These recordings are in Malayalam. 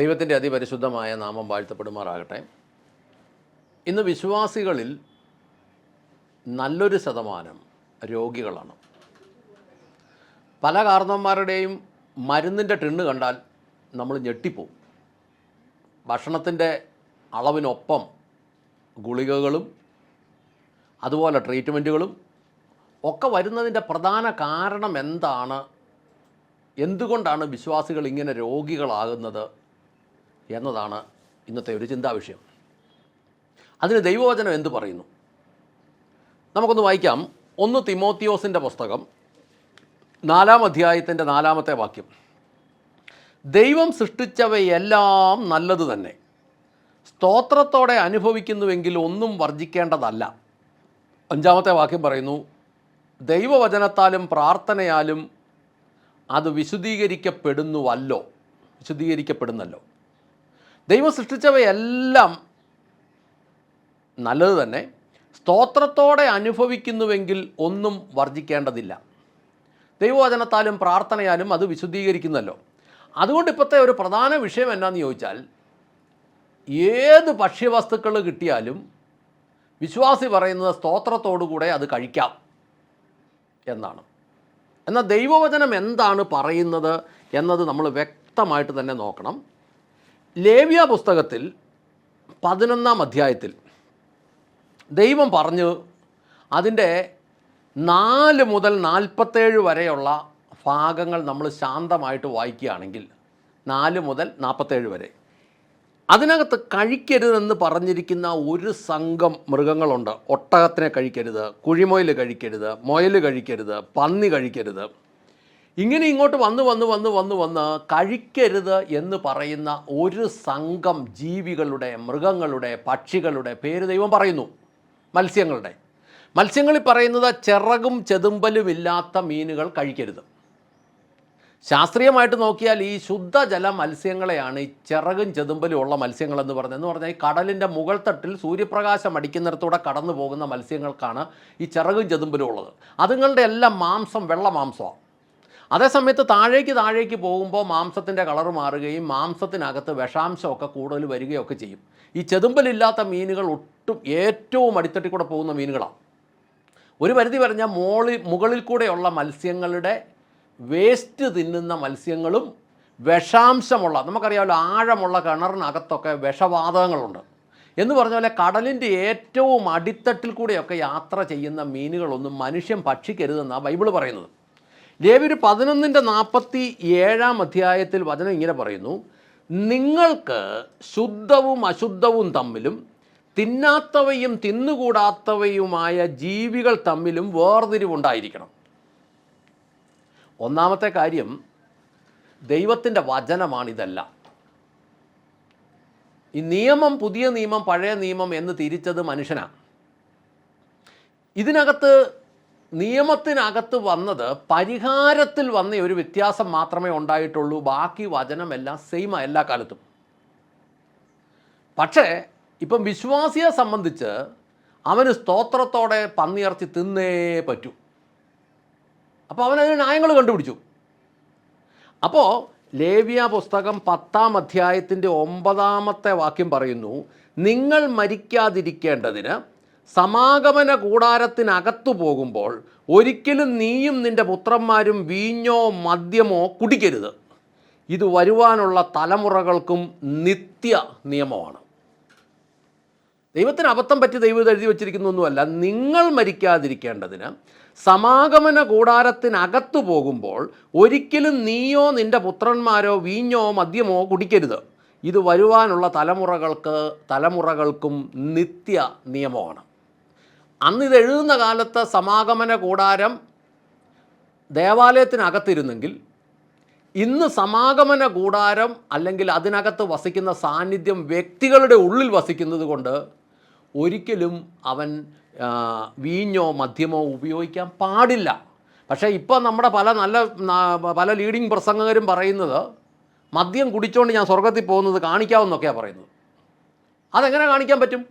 ദൈവത്തിന്റെ അതിപരിശുദ്ധമായ നാമം വാഴ്ത്തപ്പെടുമാറാകട്ടെ. ഇന്ന് വിശ്വാസികളിൽ നല്ലൊരു ശതമാനം രോഗികളാണ്. പല കാരണവന്മാരുടെയും മരുന്നിന്റെ ടിണ്ണ് കണ്ടാൽ നമ്മൾ ഞെട്ടിപ്പോവും. ഭക്ഷണത്തിന്റെ അളവിനൊപ്പം ഗുളികകളും അതുപോലെ ട്രീറ്റ്മെന്റുകളും ഒക്കെ വരുന്നതിന്റെ പ്രധാന കാരണം എന്താണ്? എന്തുകൊണ്ടാണ് വിശ്വാസികൾ ഇങ്ങനെ രോഗികളാകുന്നത്? എന്നതാണ് ഇന്നത്തെ ഒരു ചിന്താ വിഷയം. അതിന് ദൈവവചനം എന്ത് പറയുന്നു? നമുക്കൊന്ന് വായിക്കാം. ഒന്ന് തിമോത്തിയോസിന്റെ പുസ്തകം നാലാം അധ്യായത്തിന്റെ നാലാമത്തെ വാക്യം. ദൈവം സൃഷ്ടിച്ചവയെല്ലാം നല്ലത് തന്നെ. സ്തോത്രത്തോടെ അനുഭവിക്കുന്നുവെങ്കിൽ ഒന്നും വർജിക്കേണ്ടതല്ല അഞ്ചാമത്തെ വാക്യം പറയുന്നു ദൈവവചനത്താലും പ്രാർത്ഥനയാലും അത് വിശുദ്ധീകരിക്കപ്പെടുന്നുവല്ലോ. വിശുദ്ധീകരിക്കപ്പെടുന്നല്ലോ. ദൈവം സൃഷ്ടിച്ചവയെല്ലാം നല്ലത് തന്നെ. സ്തോത്രത്തോടെ അനുഭവിക്കുന്നുവെങ്കിൽ ഒന്നും വർജിക്കേണ്ടതില്ല ദൈവവചനത്താലും പ്രാർത്ഥനയാലും അത് വിശുദ്ധീകരിക്കുന്നല്ലോ. അതുകൊണ്ട് ഇപ്പോഴത്തെ ഒരു പ്രധാന വിഷയം എന്നാന്ന് ചോദിച്ചാൽ ഏത് ഭക്ഷ്യവസ്തുക്കൾ കിട്ടിയാലും വിശ്വാസി പറയുന്നത് സ്തോത്രത്തോടുകൂടെ അത് കഴിക്കാം എന്നാണ്. എന്നാൽ ദൈവവചനം എന്താണ് പറയുന്നത് എന്നത് നമ്മൾ വ്യക്തമായിട്ട് തന്നെ നോക്കണം. ലേവ്യ പുസ്തകത്തിൽ പതിനൊന്നാം അധ്യായത്തിൽ ദൈവം പറഞ്ഞു അതിന്റെ നാല് മുതൽ നാൽപ്പത്തേഴ് വരെയുള്ള ഭാഗങ്ങൾ നമ്മൾ ശാന്തമായിട്ട് വായിക്കുകയാണെങ്കിൽ നാല് മുതൽ നാൽപ്പത്തേഴ് വരെ. അതിനകത്ത് കഴിക്കരുതെന്ന് പറഞ്ഞിരിക്കുന്ന ഒരു സംഘം മൃഗങ്ങളുണ്ട്. ഒട്ടകത്തിനെ കഴിക്കരുത് കുഴിമൊയിൽ കഴിക്കരുത് മൊയൽ കഴിക്കരുത് പന്നി കഴിക്കരുത്. ഇങ്ങനെ ഇങ്ങോട്ട് വന്ന് വന്ന് വന്ന് വന്ന് വന്ന് കഴിക്കരുത് എന്ന് പറയുന്ന ഒരു സംഘം ജീവികളുടെ മൃഗങ്ങളുടെ പക്ഷികളുടെ പേര് ദൈവം പറയുന്നു. മത്സ്യങ്ങളുടെ. മത്സ്യങ്ങളിൽ പറയുന്നത് ചിറകും ചെതുമ്പലും ഇല്ലാത്ത മീനുകൾ കഴിക്കരുത്. ശാസ്ത്രീയമായിട്ട് നോക്കിയാൽ ഈ ശുദ്ധജല മത്സ്യങ്ങളെയാണ് ഈ ചിറകും ചെതുമ്പലും ഉള്ള മത്സ്യങ്ങളെന്ന് പറഞ്ഞത് എന്ന് പറഞ്ഞാൽ ഈ കടലിന്റെ മുകൾ തട്ടിൽ സൂര്യപ്രകാശം അടിക്കുന്നിടത്തൂടെ കടന്നു പോകുന്ന മത്സ്യങ്ങൾക്കാണ് ഈ ചിറകും ചെതുമ്പലും ഉള്ളത്. അതുങ്ങളുടെ എല്ലാം മാംസം വെള്ള മാംസമാണ്. അതേസമയത്ത് താഴേക്ക് താഴേക്ക് പോകുമ്പോൾ മാംസത്തിന്റെ കളർ മാറുകയും മാംസത്തിനകത്ത് വിഷാംശമൊക്കെ കൂടുതൽ വരികയൊക്കെ ചെയ്യും. ഈ ചെതുമ്പലില്ലാത്ത മീനുകൾ ഒട്ടും ഏറ്റവും അടിത്തട്ടിൽ കൂടെ പോകുന്ന മീനുകളാണ്. ഒരു പരിധി പറഞ്ഞാൽ മോളിൽ മുകളിൽ കൂടെയുള്ള മത്സ്യങ്ങളുടെ വേസ്റ്റ് തിന്നുന്ന മത്സ്യങ്ങളും വിഷാംശമുള്ള നമുക്കറിയാമല്ലോ ആഴമുള്ള കിണറിനകത്തൊക്കെ വിഷവാതകങ്ങളുണ്ട്. എന്ന് പറഞ്ഞ പോലെ കടലിന്റെ ഏറ്റവും അടിത്തട്ടിൽ കൂടെയൊക്കെ യാത്ര ചെയ്യുന്ന മീനുകളൊന്നും മനുഷ്യൻ ഭക്ഷിക്കരുതെന്നാണ് ബൈബിൾ പറയുന്നത്. ലേവ്യർ പതിനൊന്നിന്റെ നാൽപ്പത്തി ഏഴാം അധ്യായത്തിൽ വചനം ഇങ്ങനെ പറയുന്നു. നിങ്ങൾക്ക് ശുദ്ധവും അശുദ്ധവും തമ്മിലും തിന്നാത്തവയും തിന്നുകൂടാത്തവയുമായ ജീവികൾ തമ്മിലും വേർതിരിവുണ്ടായിരിക്കണം. ഒന്നാമത്തെ കാര്യം ദൈവത്തിന്റെ വചനമാണിതെല്ലാം. ഈ നിയമം പുതിയ നിയമം പഴയ നിയമം എന്ന് തിരിച്ചത് മനുഷ്യനാണ്. ഇതിനകത്ത് നിയമത്തിനകത്ത് വന്നത് പരിഹാരത്തിൽ വന്ന ഒരു വ്യത്യാസം മാത്രമേ ഉണ്ടായിട്ടുള്ളൂ. ബാക്കി വചനമെല്ലാം സെയിം എല്ലാ കാലത്തും. പക്ഷേ ഇപ്പം വിശ്വാസിയെ സംബന്ധിച്ച് അവന് സ്തോത്രത്തോടെ പന്നിയിറച്ചി തിന്നേ പറ്റൂ. അപ്പോൾ അവനതിന് ന്യായങ്ങൾ കണ്ടുപിടിച്ചു. അപ്പോൾ ലേവ്യ പുസ്തകം പത്താം അധ്യായത്തിന്റെ ഒമ്പതാമത്തെ വാക്യം പറയുന്നു നിങ്ങൾ മരിക്കാതിരിക്കേണ്ടതിന് സമാഗമന കൂടാരത്തിനകത്തു പോകുമ്പോൾ ഒരിക്കലും നീയും നിന്റെ പുത്രന്മാരും വീഞ്ഞോ മദ്യമോ കുടിക്കരുത്. ഇത് വരുവാനുള്ള തലമുറകൾക്കും നിത്യ നിയമമാണ്. ദൈവത്തിന് അബദ്ധം പറ്റി ദൈവം എഴുതി വച്ചിരിക്കുന്നൊന്നുമല്ല. നിങ്ങൾ മരിക്കാതിരിക്കേണ്ടതിന് സമാഗമന കൂടാരത്തിനകത്തു പോകുമ്പോൾ ഒരിക്കലും നീയോ നിന്റെ പുത്രന്മാരോ വീഞ്ഞോ മദ്യമോ കുടിക്കരുത്. ഇത് വരുവാനുള്ള തലമുറകൾക്ക് തലമുറകൾക്കും നിത്യ നിയമമാണ്. അന്ന് ഇത് എഴുതുന്ന കാലത്ത് സമാഗമന കൂടാരം ദേവാലയത്തിനകത്തിരുന്നെങ്കിൽ ഇന്ന് സമാഗമന കൂടാരം അല്ലെങ്കിൽ അതിനകത്ത് വസിക്കുന്ന സാന്നിധ്യം വ്യക്തികളുടെ ഉള്ളിൽ വസിക്കുന്നത് കൊണ്ട് ഒരിക്കലും അവൻ വീഞ്ഞോ മദ്യമോ ഉപയോഗിക്കാൻ പാടില്ല. പക്ഷേ ഇപ്പോൾ നമ്മുടെ പല നല്ല പല ലീഡിങ് പ്രസംഗകരും പറയുന്നത് മദ്യം കുടിച്ചുകൊണ്ട് ഞാൻ സ്വർഗത്തിൽ പോകുന്നത് കാണിക്കാമെന്നൊക്കെയാണ് പറയുന്നത്. അതെങ്ങനെ കാണിക്കാൻ പറ്റും?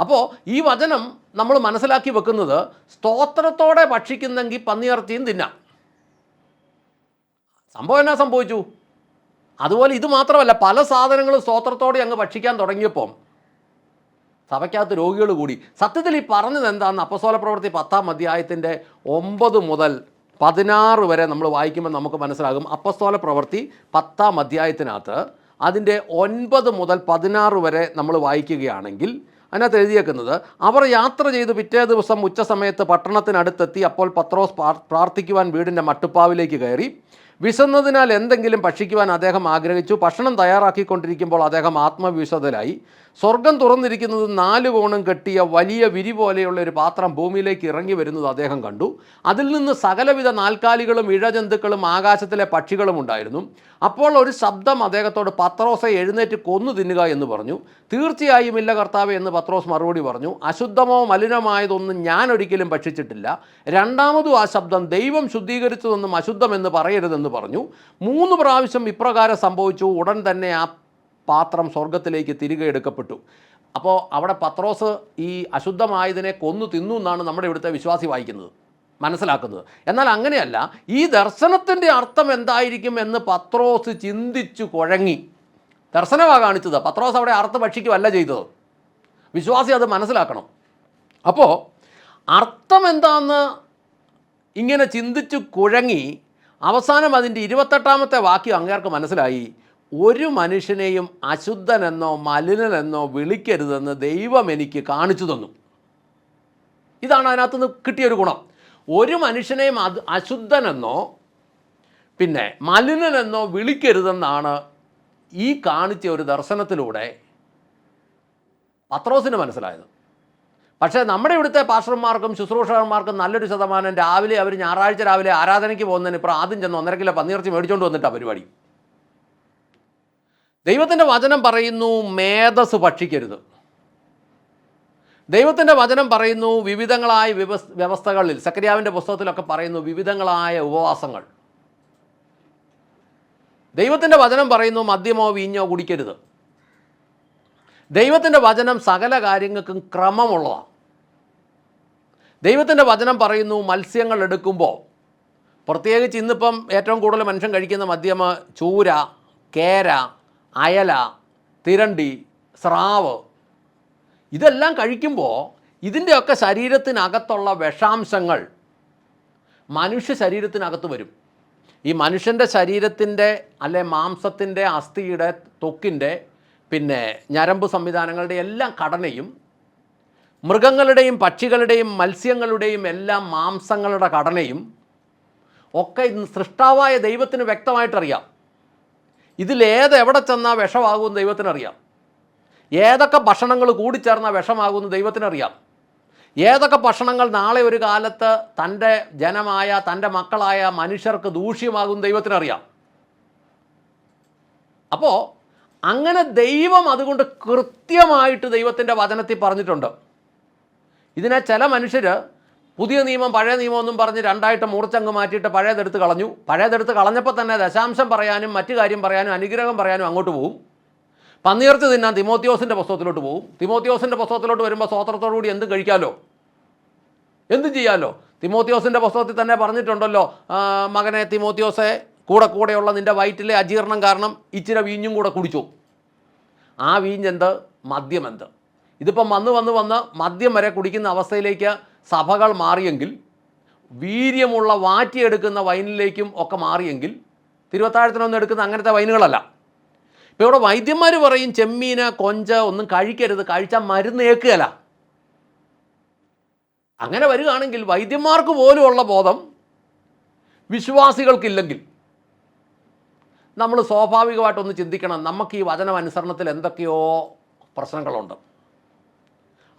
അപ്പോൾ ഈ വചനം നമ്മൾ മനസ്സിലാക്കി വെക്കുന്നത് സ്തോത്രത്തോടെ ഭക്ഷിക്കുന്നെങ്കിൽ പന്നിയിറച്ചിയും തിന്നാം. സംഭവം എന്നാ സംഭവിച്ചു? അതുപോലെ ഇത് മാത്രമല്ല പല സാധനങ്ങളും സ്തോത്രത്തോടെ അങ്ങ് ഭക്ഷിക്കാൻ തുടങ്ങിയപ്പോൾ സഭയ്ക്കകത്ത് രോഗികൾ കൂടി. സത്യത്തിൽ ഈ പറഞ്ഞത് എന്താണെന്ന് അപ്പസോല പ്രവൃത്തി പത്താം അധ്യായത്തിന്റെ ഒമ്പത് മുതൽ പതിനാറ് വരെ നമ്മൾ വായിക്കുമ്പോൾ നമുക്ക് മനസ്സിലാകും. അപ്പസ്തോല പ്രവൃത്തി പത്താം അധ്യായത്തിനകത്ത് അതിന്റെ ഒൻപത് മുതൽ പതിനാറ് വരെ നമ്മൾ വായിക്കുകയാണെങ്കിൽ അതിനകത്ത് എഴുതിയേക്കുന്നത് അവർ യാത്ര ചെയ്ത് പിറ്റേ ദിവസം ഉച്ച സമയത്ത് പട്ടണത്തിനടുത്തെത്തി അപ്പോൾ പത്രോസ് പ്രാർത്ഥിക്കുവാൻ വീടിന്റെ മട്ടുപ്പാവിലേക്ക് കയറി വിശന്നതിനാൽ എന്തെങ്കിലും ഭക്ഷിക്കുവാൻ അദ്ദേഹം ആഗ്രഹിച്ചു. ഭക്ഷണം തയ്യാറാക്കിക്കൊണ്ടിരിക്കുമ്പോൾ അദ്ദേഹം ആത്മവിശ്വതരായി സ്വർഗം തുറന്നിരിക്കുന്നത് നാല് കോണും കെട്ടിയ വലിയ വിരി പോലെയുള്ള ഒരു പാത്രം ഭൂമിയിലേക്ക് ഇറങ്ങി വരുന്നത് അദ്ദേഹം കണ്ടു. അതിൽ നിന്ന് സകലവിധ നാൽക്കാലികളും ഇഴജന്തുക്കളും ആകാശത്തിലെ പക്ഷികളും ഉണ്ടായിരുന്നു. അപ്പോൾ ഒരു ശബ്ദം അദ്ദേഹത്തോട് പത്രോസെ എഴുന്നേറ്റ് കൊന്നു തിന്നുക എന്ന് പറഞ്ഞു. തീർച്ചയായും ഇല്ല കർത്താവ് എന്ന് പത്രോസ് മറുപടി പറഞ്ഞു. അശുദ്ധമോ മലിനമായതൊന്നും ഞാൻ ഒരിക്കലും ഭക്ഷിച്ചിട്ടില്ല. രണ്ടാമതും ആ ശബ്ദം ദൈവം ശുദ്ധീകരിച്ചതൊന്നും അശുദ്ധമെന്ന് പറയരുതെന്ന് പറഞ്ഞു. മൂന്ന് പ്രാവശ്യം ഇപ്രകാരം സംഭവിച്ചു. ഉടൻ തന്നെ ആ പാത്രം സ്വർഗത്തിലേക്ക് തിരികെ എടുക്കപ്പെട്ടു. അപ്പോൾ അവിടെ പത്രോസ് ഈ അശുദ്ധമായതിനെ കൊന്നു തിന്നു എന്നാണ് നമ്മുടെ ഇവിടുത്തെ വിശ്വാസി വായിക്കുന്നത് മനസ്സിലാക്കുന്നത്. എന്നാൽ അങ്ങനെയല്ല ഈ ദർശനത്തിന്റെ അർത്ഥം എന്തായിരിക്കും എന്ന് പത്രോസ് ചിന്തിച്ചു കുഴങ്ങി. ദർശനമാണ് കാണിച്ചത്. പത്രോസ് അവിടെ അർത്ഥ ഭക്ഷിക്കുമല്ല ചെയ്തത്. വിശ്വാസി അത് മനസ്സിലാക്കണം. അപ്പോൾ അർത്ഥം എന്താണെന്ന് ഇങ്ങനെ ചിന്തിച്ചു കുഴങ്ങി അവസാനം അതിന്റെ ഇരുപത്തെട്ടാമത്തെ വാക്യം അങ്ങേർക്ക് മനസ്സിലായി. ഒരു മനുഷ്യനെയും അശുദ്ധനെന്നോ മലിനനെന്നോ വിളിക്കരുതെന്ന് ദൈവം എനിക്ക് കാണിച്ചു തന്നു. ഇതാണ് അതിനകത്ത് നിന്ന് കിട്ടിയൊരു ഗുണം. ഒരു മനുഷ്യനെയും അത് അശുദ്ധനെന്നോ പിന്നെ മലിനനെന്നോ വിളിക്കരുതെന്നാണ് ഈ കാണിച്ച ഒരു ദർശനത്തിലൂടെ പത്രോസിന് മനസ്സിലായത്. പക്ഷേ നമ്മുടെ ഇവിടുത്തെ പാസ്റ്റർമാർക്കും ശുശ്രൂഷകന്മാർക്കും നല്ലൊരു ശതമാനം രാവിലെ അവർ ഞായറാഴ്ച രാവിലെ ആരാധനയ്ക്ക് പോകുന്നതിന് ഇപ്പോൾ ആദ്യം ചെന്ന് ഒന്നര കിലോ പന്നിയിറച്ചി മേടിച്ചുകൊണ്ട് വന്നിട്ടാണ് പരിപാടി. ദൈവത്തിന്റെ വചനം പറയുന്നു മേധസ് ഭക്ഷിക്കരുത്. ദൈവത്തിന്റെ വചനം പറയുന്നു വിവിധങ്ങളായ വ്യവസ് വ്യവസ്ഥകളിൽ സക്രിയാവിന്റെ പുസ്തകത്തിലൊക്കെ പറയുന്നു വിവിധങ്ങളായ ഉപവാസങ്ങൾ. ദൈവത്തിന്റെ വചനം പറയുന്നു മദ്യമോ വീഞ്ഞോ കുടിക്കരുത്. ദൈവത്തിന്റെ വചനം സകല കാര്യങ്ങൾക്കും ക്രമമുള്ളതാണ്. ദൈവത്തിന്റെ വചനം പറയുന്നു മത്സ്യങ്ങൾ എടുക്കുമ്പോൾ. പ്രത്യേകിച്ച് ഇന്നിപ്പം ഏറ്റവും കൂടുതൽ മനുഷ്യൻ കഴിക്കുന്ന മദ്യമ ചൂര കേര അയല തിരണ്ടി സ്രാവ്. ഇതെല്ലാം കഴിക്കുമ്പോൾ ഇതിന്റെയൊക്കെ ശരീരത്തിനകത്തുള്ള വിഷാംശങ്ങൾ മനുഷ്യ ശരീരത്തിനകത്ത് വരും. ഈ മനുഷ്യന്റെ ശരീരത്തിന്റെ അല്ലെ മാംസത്തിന്റെ അസ്ഥിയുടെ തൊക്കിന്റെ പിന്നെ ഞരമ്പ് സംവിധാനങ്ങളുടെ എല്ലാം ഘടനയും മൃഗങ്ങളുടെയും പക്ഷികളുടെയും മത്സ്യങ്ങളുടെയും എല്ലാം മാംസങ്ങളുടെ ഘടനയും ഒക്കെ സൃഷ്ടാവായ ദൈവത്തിന് വ്യക്തമായിട്ടറിയാം. ഇതിലേത് എവിടെ ചെന്നാൽ വിഷമാകുമെന്ന് ദൈവത്തിനറിയാം. ഏതൊക്കെ ഭക്ഷണങ്ങൾ കൂടിച്ചേർന്നാൽ വിഷമാകുമെന്ന് ദൈവത്തിനറിയാം. ഏതൊക്കെ ഭക്ഷണങ്ങൾ നാളെ ഒരു കാലത്ത് തന്റെ ജനമായ തന്റെ മക്കളായ മനുഷ്യർക്ക് ദൂഷ്യമാകും ദൈവത്തിനറിയാം. അപ്പോൾ അങ്ങനെ ദൈവം അതുകൊണ്ട് കൃത്യമായിട്ട് ദൈവത്തിന്റെ വചനത്തിൽ പറഞ്ഞിട്ടുണ്ട്. ഇതിനെ ചില മനുഷ്യർ പുതിയ നിയമം പഴയ നിയമം ഒന്നും പറഞ്ഞ് രണ്ടായിട്ട് മൂർച്ചങ്ങ് മാറ്റിയിട്ട് പഴയതെടുത്ത് കളഞ്ഞു. പഴയതെടുത്ത് കളഞ്ഞപ്പോൾ തന്നെ ദശാംശം പറയാനും മറ്റു കാര്യം പറയാനും അനുഗ്രഹം പറയാനും അങ്ങോട്ട് പോകും പന്നിയിറച്ചി തിന്നാൻ തിമോത്തിയോസിന്റെ പുസ്തകത്തിലോട്ട് പോകും തിമോത്തിയോസിന്റെ പുസ്തകത്തിലോട്ട് വരുമ്പോൾ സ്വോത്രത്തോടു കൂടി എന്തും കഴിക്കാമല്ലോ എന്തും ചെയ്യാമല്ലോ തിമോത്തിയോസിന്റെ പുസ്തകത്തിൽ തന്നെ പറഞ്ഞിട്ടുണ്ടല്ലോ മകനെ തിമോത്തിയോസെ കൂടെ കൂടെയുള്ള നിന്റെ വയറ്റിലെ അജീർണം കാരണം ഇച്ചിരി വീഞ്ഞും കൂടെ കുടിച്ചു. ആ വീഞ്ഞെന്ത്? മദ്യമെന്ത്? ഇതിപ്പം വന്ന് വന്ന് വന്ന് മദ്യം വരെ കുടിക്കുന്ന അവസ്ഥയിലേക്ക് സഭകൾ മാറിയെങ്കിൽ വീര്യമുള്ള വാറ്റിയെടുക്കുന്ന വൈനിലേക്കും ഒക്കെ മാറിയെങ്കിൽ തിരുവത്താഴത്തിനൊന്നും എടുക്കുന്ന അങ്ങനത്തെ വൈനുകളല്ല. ഇപ്പോൾ ഇവിടെ വൈദ്യന്മാർ പറയും ചെമ്മീന് കൊഞ്ച ഒന്നും കഴിക്കരുത് കഴിച്ചാൽ മരുന്ന് ഏക്കുകയല്ല. അങ്ങനെ വരികയാണെങ്കിൽ വൈദ്യന്മാർക്ക് പോലുമുള്ള ബോധം വിശ്വാസികൾക്കില്ലെങ്കിൽ നമ്മൾ സ്വാഭാവികമായിട്ടൊന്ന് ചിന്തിക്കണം നമുക്ക് ഈ വചനം അനുസരണത്തിൽ എന്തൊക്കെയോ പ്രശ്നങ്ങളുണ്ട്.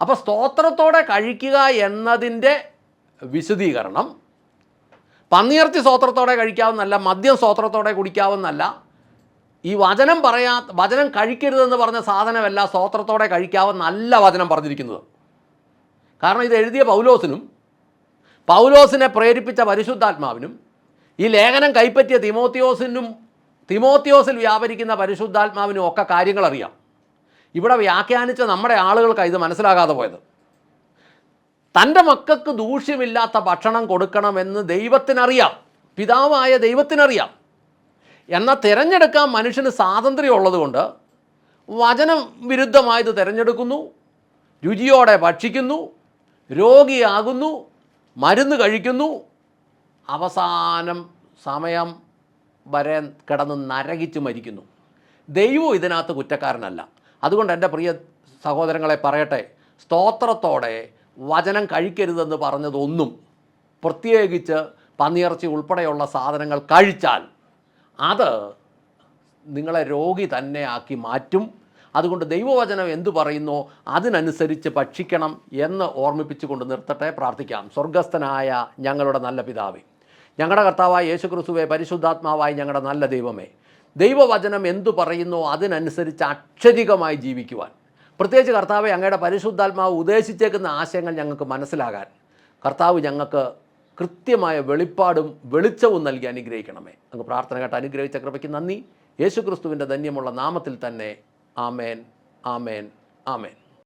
അപ്പോൾ സ്തോത്രത്തോടെ കഴിക്കുക എന്നതിന്റെ വിശദീകരണം. പന്നിയിറച്ചി സ്തോത്രത്തോടെ കഴിക്കാവുന്നല്ല മദ്യം സ്തോത്രത്തോടെ കുടിക്കാവുന്നല്ല ഈ വചനം പറയാ വചനം കഴിക്കരുതെന്ന് പറഞ്ഞ സാധനമല്ല സ്തോത്രത്തോടെ കഴിക്കാവുന്നല്ല വചനം പറഞ്ഞിരിക്കുന്നത്. കാരണം ഇത് എഴുതിയ പൗലോസിനും പൗലോസിനെ പ്രേരിപ്പിച്ച പരിശുദ്ധാത്മാവിനും ഈ ലേഖനം കൈപ്പറ്റിയ തിമോത്തിയോസിനും തിമോത്തിയോസിൽ വ്യാപരിക്കുന്ന പരിശുദ്ധാത്മാവിനും ഒക്കെ കാര്യങ്ങൾ അറിയാം ഇവിടെ വ്യാഖ്യാനിച്ച നമ്മുടെ ആളുകൾക്ക് ഇത് മനസ്സിലാകാതെ പോയത്. തന്റെ മക്കൾക്ക് ദൂഷ്യമില്ലാത്ത ഭക്ഷണം കൊടുക്കണമെന്ന് ദൈവത്തിനറിയാം. പിതാവായ ദൈവത്തിനറിയാം. എന്നാൽ തിരഞ്ഞെടുക്കാൻ മനുഷ്യന് സ്വാതന്ത്ര്യം ഉള്ളതുകൊണ്ട് വചനം വിരുദ്ധമായത് തിരഞ്ഞെടുക്കുന്നു രുചിയോടെ ഭക്ഷിക്കുന്നു രോഗിയാകുന്നു മരുന്ന് കഴിക്കുന്നു. അവസാനം സമയം വരെ കിടന്ന് നരകിച്ച് മരിക്കുന്നു. ദൈവം ഇതിനകത്ത് കുറ്റക്കാരനല്ല. അതുകൊണ്ട് എന്റെ പ്രിയ സഹോദരങ്ങളെ പറയട്ടെ സ്തോത്രത്തോടെ വചനം കഴിക്കരുതെന്ന് പറഞ്ഞതൊന്നും പ്രത്യേകിച്ച് പന്നിയിറച്ചി ഉൾപ്പെടെയുള്ള സാധനങ്ങൾ കഴിച്ചാൽ അത് നിങ്ങളെ രോഗി തന്നെ ആക്കി മാറ്റും. അതുകൊണ്ട് ദൈവവചനം എന്തു പറയുന്നോ അതിനനുസരിച്ച് ഭക്ഷിക്കണം എന്ന് ഓർമ്മിപ്പിച്ചുകൊണ്ട് നിർത്തട്ടെ പ്രാർത്ഥിക്കാം. സ്വർഗസ്ഥനായ ഞങ്ങളുടെ നല്ല പിതാവേ. ഞങ്ങളുടെ കർത്താവായ യേശു ക്രിസ്തുവെ പരിശുദ്ധാത്മാവായ ഞങ്ങളുടെ നല്ല ദൈവമേ ദൈവവചനം എന്തു പറയുന്നോ അതിനനുസരിച്ച് അക്ഷരികമായി ജീവിക്കുവാൻ. പ്രത്യേകിച്ച് കർത്താവെ അങ്ങയുടെ പരിശുദ്ധാത്മാവ് ഉദ്ദേശിച്ചേക്കുന്ന ആശയങ്ങൾ ഞങ്ങൾക്ക് മനസ്സിലാകാൻ. കർത്താവ് ഞങ്ങൾക്ക് കൃത്യമായ വെളിപ്പാടും വെളിച്ചവും നൽകി അനുഗ്രഹിക്കണമേ. അങ്ങ് പ്രാർത്ഥന കേട്ട് അനുഗ്രഹിച്ച കൃപയ്ക്ക് നന്ദി. യേശുക്രിസ്തുവിന്റെ ധന്യമുള്ള നാമത്തിൽ തന്നെ ആമേൻ ആമേൻ ആമേൻ.